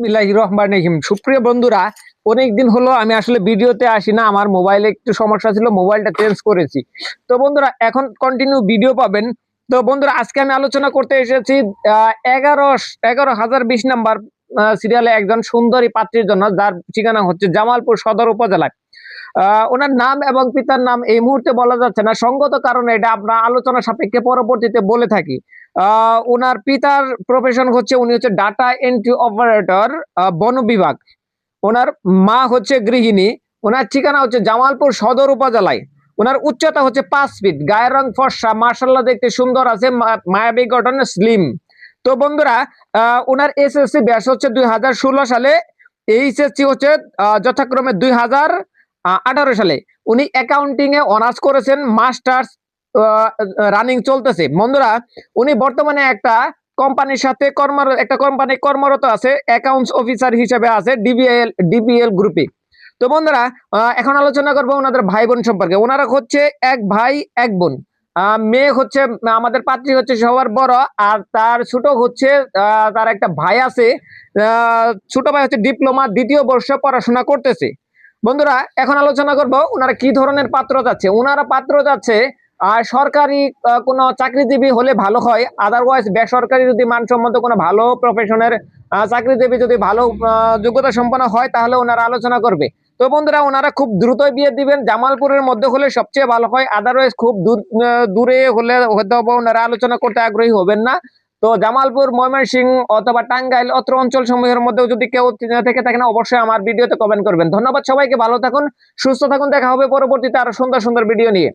বিসমিল্লাহির রহমান রহিম। সুপ্রিয় বন্ধুরা, অনেকদিন হলো আমি আসলে ভিডিওতে আসি না, আমার মোবাইলে একটু সমস্যা ছিল, মোবাইলটা চেঞ্জ করেছি। তো বন্ধুরা, এখন কন্টিনিউ ভিডিও পাবেন। তো বন্ধুরা, আজকে আমি আলোচনা করতে এসেছি এগারো এগারো হাজার বিশ নাম্বার সিরিয়ালে একজন সুন্দরী পাত্রীর জন্য, যার ঠিকানা হচ্ছে জামালপুর সদর উপজেলায়। ওনার নাম এবং পিতার নাম এই মুহূর্তে বলা যাচ্ছে না। সঙ্গত কারণে এটা আমরা আলোচনা সাপেক্ষে পরবর্তীতে বলে থাকি। আহ, ওনার পিতার প্রফেশন হচ্ছে উনি হচ্ছে ডাটা এন্ট্রি অপারেটর বন বিভাগ। ওনার মা হচ্ছে গৃহিণী। ওনার ঠিকানা হচ্ছে জামালপুর সদর উপজেলায়। ওনার উচ্চতা হচ্ছে পাঁচ ফিট গায়ের রং ফর্সা মার্শাল্লাহ দেখতে সুন্দর আছে মায়াবী গঠন স্লিম তো বন্ধুরা ওনার এসএসসি ব্যাস হচ্ছে দুই হাজার ষোলো সালে। এইচএসসি হচ্ছে যথাক্রমে দুই হাজার আঠারো সালে। উনি অ্যাকাউন্টিং এ অনার্স করেছেন মাস্টার্স রানিং চলতেছে। বন্ধুরা, উনি বর্তমানে একটা কোম্পানির সাথে কর্মর, একটা কোম্পানি কর্মরত আছে অ্যাকাউন্টস অফিসার হিসেবে আছে ডিবিএল ডিবিএল গ্রুপে তো বন্ধুরা এখন আলোচনা করব ওনাদের ভাই বোন সম্পর্কে। ওনারা হচ্ছে এক ভাই, এক বোন। মেয়ে হচ্ছে, আমাদের পাত্রী হচ্ছে সবার বড়, আর তার ছোট হচ্ছে তার একটা ভাই আছে। ছোট ভাই হচ্ছে ডিপ্লোমা, দ্বিতীয় বর্ষ পড়াশোনা করতেছে। বন্ধুরা, এখন আলোচনা করব ওনারা কি ধরনের পাত্র যাচ্ছে ওনারা পাত্র যাচ্ছে আর সরকারি কোনো চাকরিজীবী হলে ভালো হয় আদারওয়াইজ বেসরকারি যদি মানসম্মত কোনো ভালো প্রফেশনের চাকরিজীবী যদি ভালো যোগ্যতা সম্পন্ন হয়, তাহলে ওনারা আলোচনা করবে। তো বন্ধুরা ওনারা খুব দ্রুতই বিয়ে দিবেন, জামালপুরের মধ্যে হলে সবচেয়ে ভালো হয় আদারওয়াইজ খুব দূরে হলে হয়তো ওনারা আলোচনা করতে আগ্রহী হবেন না। তো জামালপুর, ময়মনসিংহ অথবা টাঙ্গাইল অত্র অঞ্চল সমূহের মধ্যেও যদি কেউ থেকে থাকেন অবশ্যই আমার ভিডিওতে কমেন্ট করবেন। ধন্যবাদ সবাইকে, ভালো থাকুন, সুস্থ থাকুন, দেখা হবে পরবর্তীতে আরও সুন্দর সুন্দর ভিডিও নিয়ে।